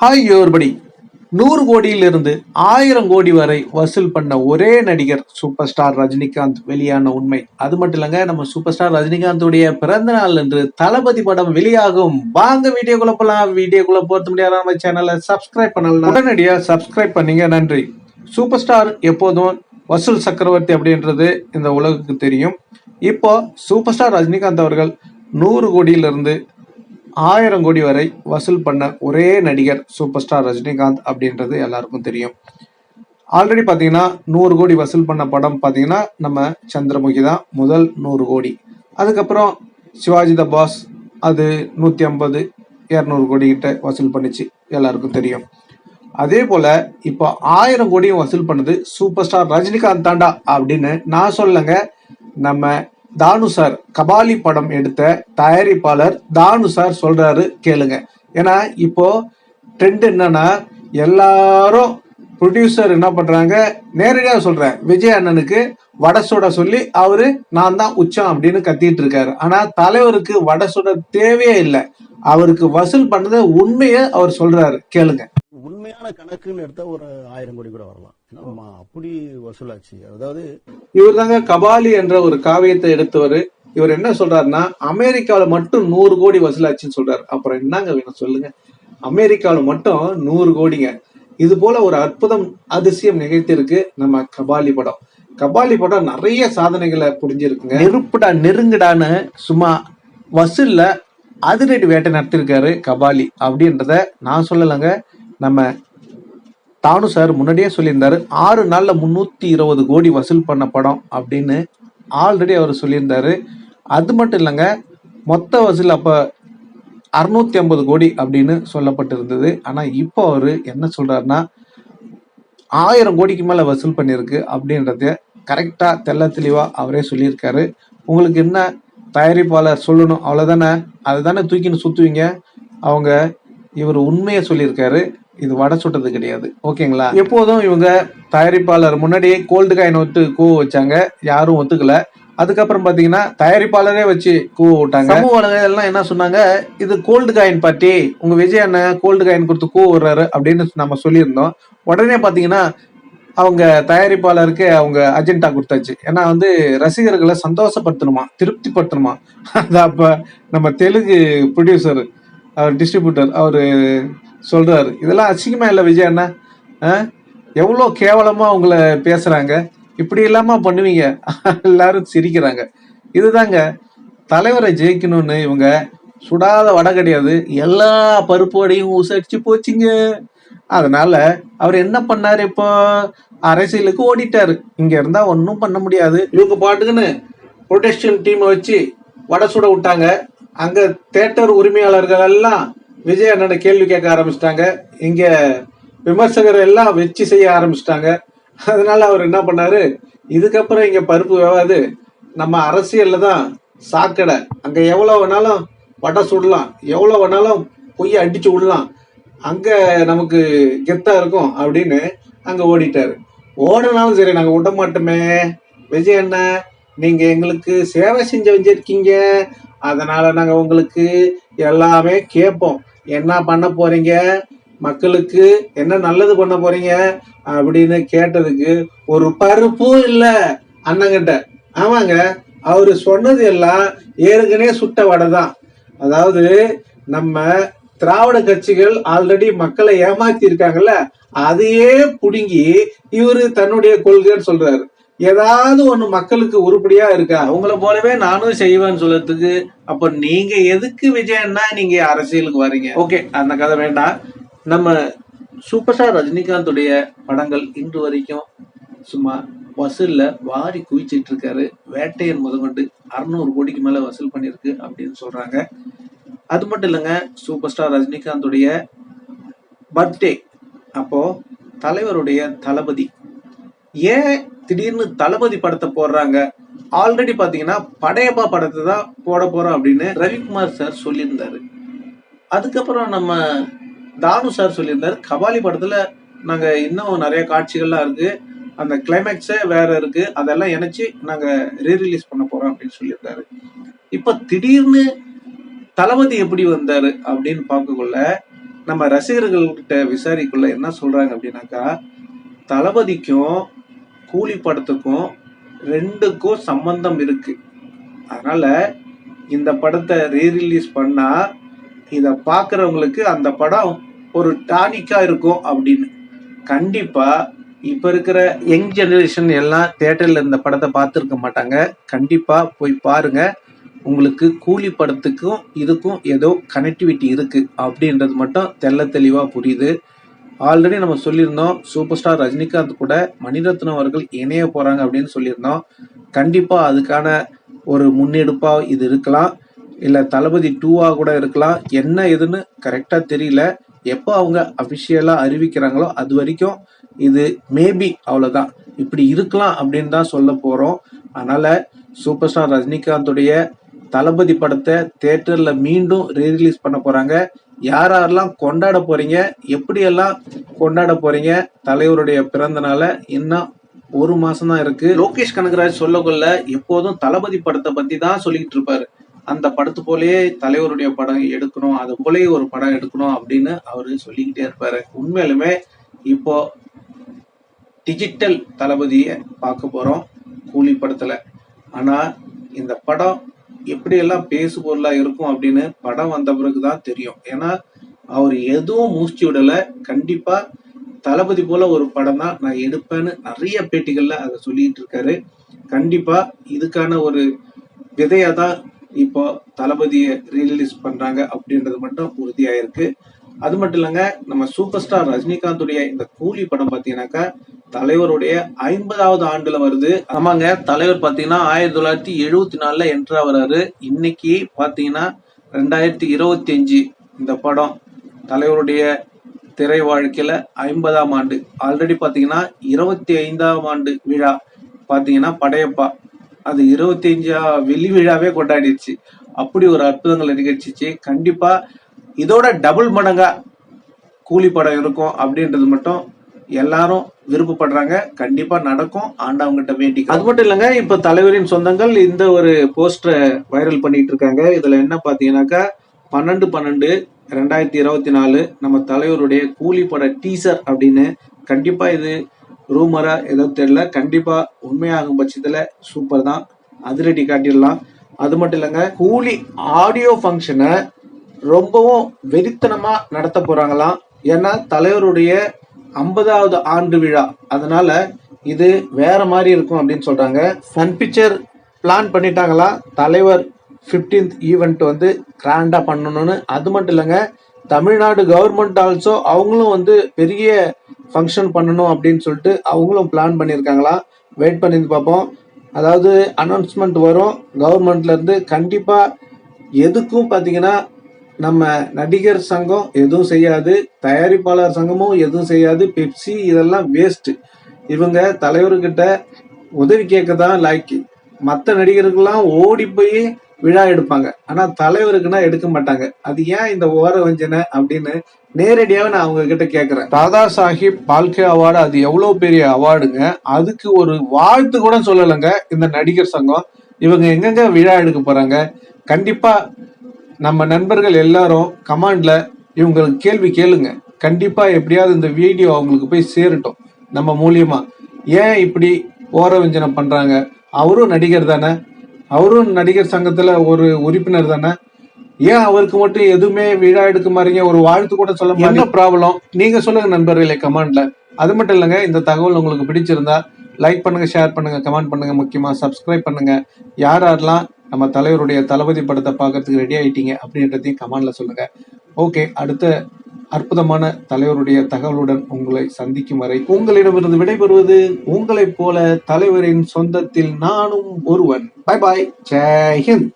Hi யோர்படி நூறு கோடியிலிருந்து ஆயிரம் கோடி வரை வசூல் பண்ண ஒரே நடிகர் சூப்பர் ஸ்டார் ரஜினிகாந்த் வெளியான உண்மை. அது மட்டும் இல்லைங்க நம்ம சூப்பர் ஸ்டார் ரஜினிகாந்துடைய பிறந்த நாள் என்று தளபதி படம் வெளியாகும். வாங்க வீடியோக்குள்ள போலாம். வீடியோக்குள்ள போறது முடியாத நம்ம சேனலை சப்ஸ்கிரைப் பண்ணலாம் உடனடியாக சப்ஸ்கிரைப் பண்ணீங்க நன்றி. சூப்பர் ஸ்டார் எப்போதும் வசூல் சக்கரவர்த்தி அப்படின்றது இந்த உலகுக்கு தெரியும். இப்போ சூப்பர் ஸ்டார் ரஜினிகாந்த் அவர்கள் நூறு கோடியிலிருந்து ஆயிரம் கோடி வரை வசூல் பண்ண ஒரே நடிகர் சூப்பர் ஸ்டார் ரஜினிகாந்த் அப்படின்றது எல்லாருக்கும் தெரியும். ஆல்ரெடி பார்த்தீங்கன்னா நூறு கோடி வசூல் பண்ண படம் பார்த்தீங்கன்னா நம்ம சந்திரமுகி தான். முதல் நூறு கோடி. அதுக்கப்புறம் சிவாஜி த பாஸ் அது நூற்றி ஐம்பது இரநூறு கோடி கிட்ட வசூல் பண்ணிச்சு எல்லாருக்கும் தெரியும். அதே போல இப்போ ஆயிரம் கோடியும் வசூல் பண்ணது சூப்பர் ஸ்டார் ரஜினிகாந்த் தாண்டா அப்படின்னு நான் சொல்லங்க நம்ம தானு சார் கபாலி படம் எடுத்த தயாரிப்பாளர் தானு சார் சொல்றாரு கேளுங்க. ஏன்னா இப்போ ட்ரெண்ட் என்னன்னா எல்லாரும் ப்ரொடியூசர் என்ன பண்றாங்க? நேரடியாக சொல்றேன். விஜய் அண்ணனுக்கு வடை சுட சொல்லி அவரு நான் தான் உச்சம் அப்படின்னு கத்திட்டு இருக்காரு. ஆனா தலைவருக்கு வடை சுட தேவையே இல்லை. அவருக்கு வசூல் பண்ணதை உண்மையை அவர் சொல்றாரு. கேளுங்க. உண்மையான கணக்குன்னு எடுத்தா ஒரு ஆயிரம் கோடி கூட வரலாம். ஆமா அப்படி வசூலாச்சு. அதாவது இவர் தாங்க கபாலி என்ற ஒரு காவியத்தை எடுத்தவர். இவர் என்ன சொல்றாருன்னா அமெரிக்காவில் மட்டும் நூறு கோடி வசூலாச்சுன்னு சொல்றாரு. அப்புறம் என்னங்க வேணும் சொல்லுங்க. அமெரிக்காவில் மட்டும் நூறு கோடிங்க. இது போல ஒரு அற்புதம் அதிசயம் நிகழ்த்தியிருக்கு நம்ம கபாலி படம். கபாலி படம் நிறைய சாதனைகளை புரிஞ்சிருக்குங்க. நெருப்புடா நெருங்குடான்னு சும்மா வசூல்ல அதிரடி வேட்டை நடத்திருக்காரு கபாலி. அப்படின்றத நான் சொல்லலைங்க. நம்ம தானு சார் முன்னாடியே சொல்லியிருந்தாரு ஆறு நாளில் முந்நூற்றி இருபது கோடி வசூல் பண்ண படம் அப்படின்னு ஆல்ரெடி அவர் சொல்லியிருந்தாரு. அது மட்டும் இல்லைங்க மொத்த வசூல் அப்போ அறுநூத்தி ஐம்பது கோடி அப்படின்னு சொல்லப்பட்டிருந்தது. ஆனால் இப்போ அவர் என்ன சொல்றாருன்னா ஆயிரம் கோடிக்கு மேலே வசூல் பண்ணியிருக்கு அப்படின்றத கரெக்டாக தெள்ள தெளிவாக அவரே சொல்லியிருக்காரு. உங்களுக்கு என்ன தயாரிப்பாளர் சொல்லணும் அவ்வளோதானே அதை தானே தூக்கின்னு சுற்றுவீங்க அவங்க இவர் உண்மையை சொல்லியிருக்காரு. இது வடை சுட்டது கிடையாது. ஓகேங்களா? எப்போதும் இவங்க தயாரிப்பாளர் முன்னாடியே கோல்டு காயின் ஒத்து கூவ வச்சாங்க. யாரும் ஒத்துக்கல. அதுக்கப்புறம் பாத்தீங்கன்னா தயாரிப்பாளரே வச்சு கூவ விட்டாங்க. சமூக வலைதளம் என்ன சொன்னாங்க? இது கோல்டு காயின் பார்ட்டி உங்க விஜய் அண்ணன் கோல்டு காயின் கொடுத்து கூவ விடுறாரு அப்படின்னு நம்ம சொல்லியிருந்தோம். உடனே பாத்தீங்கன்னா அவங்க தயாரிப்பாளருக்கு அவங்க அஜெண்டா கொடுத்தாச்சு. ஏன்னா வந்து ரசிகர்களை சந்தோஷப்படுத்தணுமா? திருப்திப்படுத்தணுமா? அது அப்ப நம்ம தெலுங்கு ப்ரொடியூசர் அவர் டிஸ்ட்ரிபியூட்டர் அவரு சொல்கிறாரு இதெல்லாம் அசிங்கமாக இல்லை விஜய் அண்ணா? ஆ? எவ்வளோ கேவலமாக உங்களை பேசுகிறாங்க இப்படி இல்லாமல் பண்ணுவீங்க. எல்லாரும் சிரிக்கிறாங்க. இதுதாங்க தலைவரை ஜெயிக்கணும்னு இவங்க சுடாத வடை கிடையாது எல்லா பருப்போடையும் உசரிச்சு போச்சுங்க. அதனால அவர் என்ன பண்ணாரு இப்போ? அரசியலுக்கு ஓடிட்டாரு. இங்க இருந்தா ஒன்றும் பண்ண முடியாது. இவங்க பாட்டுக்குன்னு ப்ரொடெக்ஷன் டீமை வச்சு வடை சுட விட்டாங்க. அங்க தேட்டர் உரிமையாளர்கள் எல்லாம் விஜய் அண்ணனை கேள்வி கேட்க ஆரம்பிச்சிட்டாங்க. இங்க விமர்சகர் எல்லாம் வெச்சு செய்ய ஆரம்பிச்சிட்டாங்க. அதனால அவர் என்ன பண்ணாரு? இதுக்கப்புறம் இங்க பருப்பு வேவாது நம்ம அரசியல்ல தான் சாக்கடை. அங்க எவ்வளவு வேணாலும் வடை சுடலாம். எவ்வளவு வேணாலும் பொய் அடிச்சு விடலாம். அங்க நமக்கு கெத்தா இருக்கும் அப்படின்னு அங்க ஓடிட்டாரு. ஓடினாலும் சரி நாங்க விட மாட்டோமே. விஜய் அண்ணா நீங்க எங்களுக்கு சேவை செஞ்சு வச்சிருக்கீங்க அதனால நாங்க உங்களுக்கு எல்லாமே கேட்போம். என்ன பண்ண போறீங்க? மக்களுக்கு என்ன நல்லது பண்ண போறீங்க? அப்படின்னு கேட்டதுக்கு ஒரு பருப்பும் இல்லை அண்ணங்கிட்ட. ஆமாங்க அவரு சொன்னது எல்லாம் ஏற்கனவே சுட்ட வடை தான். அதாவது நம்ம திராவிட கட்சிகள் ஆல்ரெடி மக்களை ஏமாத்தி இருக்காங்கல்ல அதையே புடுங்கி இவரு தன்னுடைய கொள்கைன்னு சொல்றாரு. ஏதாவது ஒன்று மக்களுக்கு உருப்படியா இருக்கா? உங்களை போலவே நானும் செய்வேன்னு சொல்லத்துக்கு அப்போ நீங்க எதுக்கு விஜயன்னா நீங்க அரசியலுக்கு வர்றீங்க ஓகே அந்த கதை வேண்டாம். நம்ம சூப்பர் ஸ்டார் ரஜினிகாந்துடைய படங்கள் இன்று வரைக்கும் சும்மா வசூல்ல வாரி குவிச்சிட்டு இருக்காரு. வேட்டையன் முதற்கொண்டு அறுநூறு கோடிக்கு மேல வசூல் பண்ணியிருக்கு அப்படின்னு சொல்றாங்க. அது மட்டும் இல்லைங்க சூப்பர் ஸ்டார் ரஜினிகாந்துடைய பர்த்டே அப்போ தலைவருடைய தளபதி. ஏன் திடீர்னு தளபதி படத்தை போடுறாங்க. ஆல்ரெடி பாத்தீங்கன்னா படையப்பா படத்தை தான் போட போறோம் அப்படின்னு ரவிக்குமார் சார் சொல்லியிருந்தாரு. அதுக்கப்புறம் நம்ம தானு சார் சொல்லியிருந்தாரு. கபாலி படத்துல நாங்க இன்னும் நிறைய காட்சிகள்லாம் இருக்கு. அந்த கிளைமேக்ஸே வேற இருக்கு. அதெல்லாம் இணைச்சு நாங்க ரீரிலீஸ் பண்ண போறோம் அப்படின்னு சொல்லியிருந்தாரு. இப்ப திடீர்னு தளபதி எப்படி வந்தாரு அப்படின்னு பார்க்கக்குள்ள நம்ம ரசிகர்கள்கிட்ட விசாரிக்குள்ள என்ன சொல்றாங்க அப்படின்னாக்கா தளபதிக்கும் கூலி படத்துக்கும் ரெண்டுக்கும் சம்பந்தம் இருக்கு. அதனால இந்த படத்தை ரீரிலீஸ் பண்ணா இதை பார்க்குறவங்களுக்கு அந்த படம் ஒரு டானிக்கா இருக்கும் அப்படின்னு. கண்டிப்பா இப்ப இருக்கிற யங் ஜெனரேஷன் எல்லாம் தேட்டரில் இந்த படத்தை பார்த்துருக்க மாட்டாங்க. கண்டிப்பா போய் பாருங்க. உங்களுக்கு கூலி படத்துக்கும் இதுக்கும் ஏதோ கனெக்டிவிட்டி இருக்கு அப்படின்றது மட்டும் தெள்ள தெளிவா புரியுது. ஆல்ரெடி நம்ம சொல்லியிருந்தோம் சூப்பர் ஸ்டார் ரஜினிகாந்த் கூட மணிரத்னம் அவர்கள் இணைய போறாங்க அப்படின்னு சொல்லியிருந்தோம். கண்டிப்பா அதுக்கான ஒரு முன்னெடுப்பா இது இருக்கலாம். இல்ல தளபதி டூவா கூட இருக்கலாம். என்ன ஏதுன்னு கரெக்டா தெரியல. எப்போ அவங்க அபிஷியலா அறிவிக்கிறாங்களோ அது வரைக்கும் இது மேபி அவ்வளோதான் இப்படி இருக்கலாம் அப்படின்னு தான் சொல்ல போறோம். அதனால சூப்பர் ஸ்டார் ரஜினிகாந்துடைய தளபதி படத்தை தேட்டரில் மீண்டும் ரீரிலீஸ் பண்ண போறாங்க. யார் யாரெல்லாம் கொண்டாட போறீங்க? எப்படியெல்லாம் கொண்டாட போறீங்க? தலைவருடைய பிறந்த நாளை இன்னும் ஒரு மாசம் தான் இருக்கு. லோகேஷ் கனகராஜ் சொல்லக்குள்ள எப்போதும் தளபதி படத்தை பத்தி தான் சொல்லிக்கிட்டு இருப்பாரு. அந்த படத்து போலயே தலைவருடைய படம் எடுக்கணும் அது போலயே ஒரு படம் எடுக்கணும் அப்படின்னு அவரு சொல்லிக்கிட்டே இருப்பாரு. உண்மையிலுமே இப்போ டிஜிட்டல் தளபதியை பார்க்க போறோம் கூலி படத்துல. ஆனா இந்த படம் எப்படியெல்லாம் பேசு பொருளாக இருக்கும் அப்படின்னு படம் வந்த பிறகு தான் தெரியும். ஏன்னா அவர் எதுவும் மூச்சு விடலை. கண்டிப்பாக தளபதி போல ஒரு படம் தான் நான் எடுப்பேன்னு நிறைய பேட்டிகளில் அதை சொல்லிட்டு இருக்காரு. கண்டிப்பாக இதுக்கான ஒரு விதையாக தான் இப்போ தளபதியை ரீரிலீஸ் பண்ணுறாங்க அப்படின்றது மட்டும் உறுதியாயிருக்கு. அது மட்டும் இல்லைங்க நம்ம சூப்பர் ஸ்டார் ரஜினிகாந்துடைய இந்த கூலி படம் பார்த்தீங்கன்னாக்கா தலைவருடைய ஐம்பதாவது ஆண்டுல வருது. ஆமாங்க தலைவர் பார்த்தீங்கன்னா ஆயிரத்தி தொள்ளாயிரத்தி எழுபத்தி நாலுல என்ட்ரா வர்றாரு இன்னைக்கு பார்த்தீங்கன்னா ரெண்டாயிரத்தி இருபத்தி அஞ்சு இந்த படம் தலைவருடைய திரை வாழ்க்கையில ஐம்பதாம் ஆண்டு. ஆல்ரெடி பார்த்தீங்கன்னா இருபத்தி ஐந்தாம் ஆண்டு விழா பார்த்தீங்கன்னா படையப்பா. அது இருபத்தி அஞ்சா வெள்ளி விழாவே கொண்டாடிடுச்சு. அப்படி ஒரு அற்புதங்களை நிகழ்ச்சிச்சு. கண்டிப்பா இதோட டபுள் மடங்கா கூலி படம் இருக்கும் அப்படின்றது மட்டும் எல்லாரும் விருப்பப்படுறாங்க. கண்டிப்பா நடக்கும். ஆண்டவங்கிட்ட வேண்டி அது மட்டும் இல்லைங்க இப்ப தலைவரின் சொந்தங்கள் இந்த ஒரு போஸ்டரை வைரல் பண்ணிட்டு இருக்காங்க. இதுல என்ன பாத்தீங்கன்னாக்கா பன்னெண்டு பன்னெண்டு ரெண்டாயிரத்தி இருபத்தி நாலு நம்ம தலைவருடைய கூலி பட டீசர் அப்படின்னு கண்டிப்பா இது ரூமரா ஏதோ தெரியல. கண்டிப்பா உண்மையாகும் பட்சத்துல சூப்பர் தான் அதிரடி காட்டிடலாம். அது மட்டும் இல்லைங்க கூலி ஆடியோ ஃபங்க்ஷனை ரொம்பவும் வெறித்தனமா நடத்த போறாங்களாம் ஏன்னா தலைவருடைய ஐம்பதாவது ஆண்டு விழா. அதனால இது வேற மாதிரி இருக்கும் அப்படின்னு சொல்றாங்க. சன் பிக்சர் பிளான் பண்ணிட்டாங்களா? தலைவர் 15th ஈவெண்ட் வந்து கிராண்டா பண்ணணும்னு. அது மட்டும் இல்லைங்க தமிழ்நாடு கவர்மெண்ட் ஆல்சோ அவங்களும் வந்து பெரிய ஃபங்க்ஷன் பண்ணணும் அப்படின்னு சொல்லிட்டு அவங்களும் பிளான் பண்ணியிருக்காங்களா? வெயிட் பண்ணி பார்ப்போம். அதாவது அனௌன்ஸ்மெண்ட் வரும். கவர்மெண்ட்லேருந்து கண்டிப்பாக எதுக்கும் பார்த்தீங்கன்னா நம்ம நடிகர் சங்கம் எதுவும் செய்யாது தயாரிப்பாளர் சங்கமும் எதுவும் செய்யாது பெப்சி இதெல்லாம் வேஸ்ட் இவங்க தலைவர்கிட்ட உதவி கேட்க தான் லாய்க்கு மற்ற நடிகர்கள்லாம் ஓடி போய் விழா எடுப்பாங்க. ஆனா தலைவருக்குன்னா எடுக்க மாட்டாங்க. அது ஏன் இந்த ஓர வஞ்சனை அப்படின்னு நேரடியாக நான் அவங்க கிட்ட கேக்குறேன். தாதா சாஹிப் பால்கே அவார்டு அது எவ்வளோ பெரிய அவார்டுங்க? அதுக்கு ஒரு வாழ்த்து கூட சொல்லலைங்க இந்த நடிகர் சங்கம். இவங்க எங்கெங்க விழா எடுக்க போறாங்க? கண்டிப்பா நம்ம நண்பர்கள் எல்லாரும் கமாண்ட்ல இவங்களுக்கு கேள்வி கேளுங்க. கண்டிப்பா எப்படியாவது இந்த வீடியோ அவங்களுக்கு போய் சேரட்டும். நம்ம மூலியமா. ஏன் இப்படி ஓர வஞ்சனம் பண்றாங்க? அவரும் நடிகர் தானே? அவரும் நடிகர் சங்கத்துல ஒரு உறுப்பினர் தானே? ஏன் அவருக்கு மட்டும் எதுவுமே விழா எடுக்க மாறீங்க ஒரு வாழ்த்து கூட சொல்ல என்ன ப்ராப்ளம் நீங்க சொல்லுங்க நண்பர்களே கமெண்ட்ல. அது மட்டும் இல்லைங்க இந்த தகவல் உங்களுக்கு பிடிச்சிருந்தா லைக் பண்ணுங்க ஷேர் பண்ணுங்க கமெண்ட் பண்ணுங்க முக்கியமா சப்ஸ்கிரைப் பண்ணுங்க. யார் யாரெல்லாம் நம்ம தலைவருடைய தளபதி படத்தை பார்க்கறதுக்கு ரெடி ஆயிட்டீங்க அப்படின்றதையும் கமெண்ட்ல சொல்லுங்க. ஓகே அடுத்த அற்புதமான தலைவருடைய தகவலுடன் உங்களை சந்திக்கும் வரை உங்களிடமிருந்து விடைபெறுவது உங்களைப் போல தலைவரின் சொந்தத்தில் நானும் ஒருவன். Bye bye Jai Hind